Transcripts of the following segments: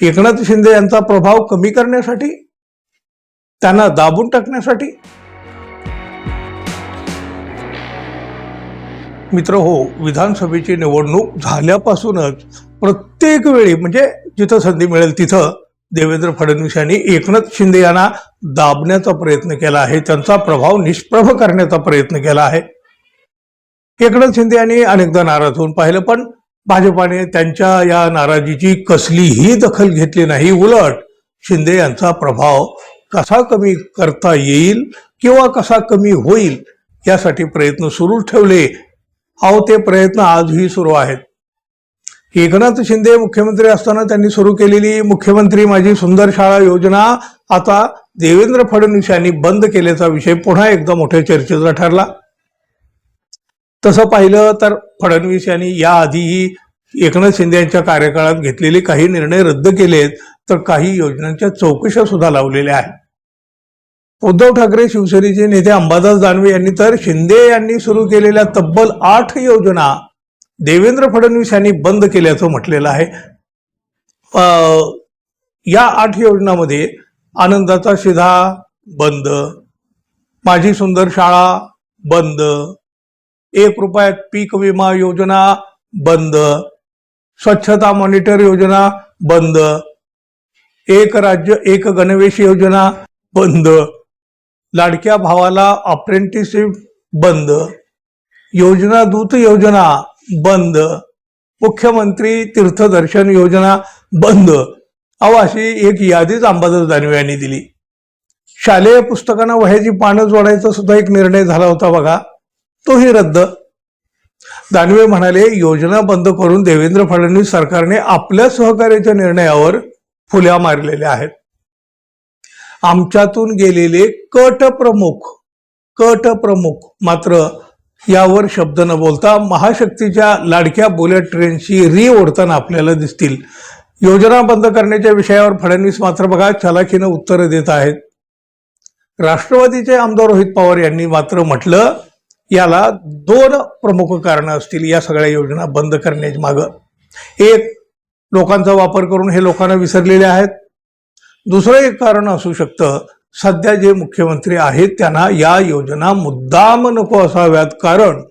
एकनाथ शिंदे यांचा प्रभाव कमी करण्यासाठी त्यांना दाबून टाकण्यासाठी. मित्र हो विधानसभेची निवडणूक झाल्यापासूनच प्रत्येक वेळी म्हणजे जिथं संधी मिळेल तिथं देवेंद्र फडणवीस यांनी एकनाथ शिंदे यांना दाबण्याचा प्रयत्न केला आहे. त्यांचा प्रभाव निष्प्रभ करण्याचा प्रयत्न केला आहे. एकनाथ शिंदे यांनी अनेकदा नाराज होऊन पाहिलं पण भाजपाने त्यांच्या या नाराजीची कसलीही दखल घेतली नाही. उलट शिंदे यांचा प्रभाव कसा कमी करता येईल किंवा कसा कमी होईल यासाठी प्रयत्न सुरू ठेवले. अहो ते प्रयत्न आजही सुरू आहेत. एकनाथ शिंदे मुख्यमंत्री असताना त्यांनी सुरू केलेली मुख्यमंत्री माझी सुंदर शाळा योजना आता देवेंद्र फडणवीस यांनी बंद केल्याचा विषय पुन्हा एकदा मोठ्या चर्चेचा ठरला. तसं पाहिलं तर फडणवीस यांनी याआधीही एकनाथ शिंदे यांच्या कार्यकाळात घेतलेले काही निर्णय रद्द केलेत तर काही योजनांच्या चौकशा सुद्धा लावलेल्या आहेत. उद्धव ठाकरे शिवसेनेचे नेते अंबादास दानवे यांनी तर शिंदे यांनी सुरू केलेल्या तब्बल आठ योजना देवेंद्र फडणवीस यांनी बंद केल्याचं म्हटलेलं आहे. या आठ योजनामध्ये आनंदाचा शिधा बंद माझी सुंदर शाळा बंद एक रुपयात पीक विमा योजना बंद. स्वच्छता मॉनिटर योजना बंद. एक राज्य एक गणवेश योजना बंद. लाडक्या भावाला अप्रेंटिसशिप बंद. योजना दूत योजना बंद. मुख्यमंत्री तीर्थदर्शन योजना बंद. अवाशी अशी एक यादीच अंबादास दानवे यांनी दिली. शालेय पुस्तकांना वह्याची पानं जोडायचा सुद्धा एक निर्णय झाला होता बघा. तोही रद्द. दानवे म्हणाले योजना बंद करून देवेंद्र फडणवीस सरकारने आपल्या सहकार्याच्या निर्णयावर फुल्या मारलेल्या आहेत. आमच्यातून गेलेले कट प्रमुख कट प्रमुख मात्र यावर शब्द न बोलता महाशक्तीच्या लाडक्या बुलेट ट्रेनशी री ओढताना आपल्याला दिसतील. योजना बंद करण्याच्या विषयावर फडणवीस मात्र बघा चलाखीनं उत्तरं देत आहेत. राष्ट्रवादीचे आमदार रोहित पवार यांनी मात्र म्हटलं याला दोन प्रमुख कारणं असतील या सगळ्या योजना बंद करण्याच्या मागं. एक लोकांचा वापर करून हे लोकांना विसरलेले आहेत. दुसरं एक कारण असू शकतं सध्या जे मुख्यमंत्री आहेत त्यांना या योजना मुद्दाम नको असाव्यात कारण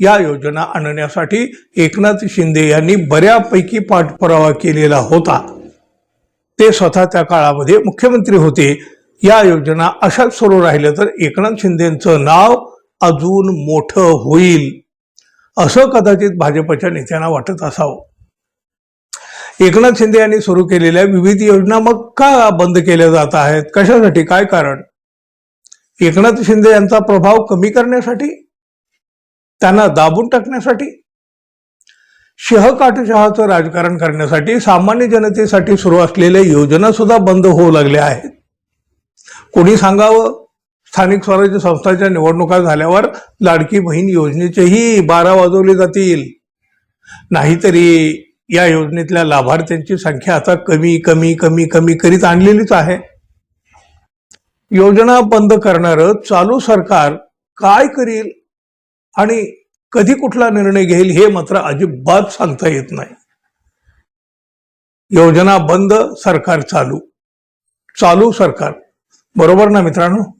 या योजना आणण्यासाठी एकनाथ शिंदे यांनी बऱ्यापैकी पाठपुरावा केलेला होता. ते स्वतः त्या काळामध्ये मुख्यमंत्री होते. या योजना अशाच सुरू राहिल्या तर एकनाथ शिंदेचं नाव अजून मोठं होईल असं कदाचित भाजपच्या नेत्यांना वाटत असावं. एकनाथ शिंदे यांनी सुरू केलेल्या विविध योजना मग का बंद केल्या जात आहेत? कशासाठी? काय कारण? एकनाथ शिंदे यांचा प्रभाव कमी करण्यासाठी? त्यांना दाबून टाकण्यासाठी? शहकाटशहाचं राजकारण करण्यासाठी सामान्य जनतेसाठी सुरू असलेल्या योजना सुद्धा बंद होऊ लागल्या आहेत. कोणी सांगावं? स्थानिक स्वराज्य संस्थांच्या निवडणुका झाल्यावर लाडकी बहीण योजनेचेही बारा वाजवले जातील. नाहीतरी या योजनेतल्या लाभार्थ्यांची संख्या आता कमी कमी कमी कमी करीत आणलेलीच आहे. योजना बंद करणारं चालू सरकार काय करील आणि कधी कुठला निर्णय घेईल हे मात्र अजिबात सांगता येत नाही. योजना बंद सरकार चालू. चालू सरकार. बरोबर ना मित्रांनो?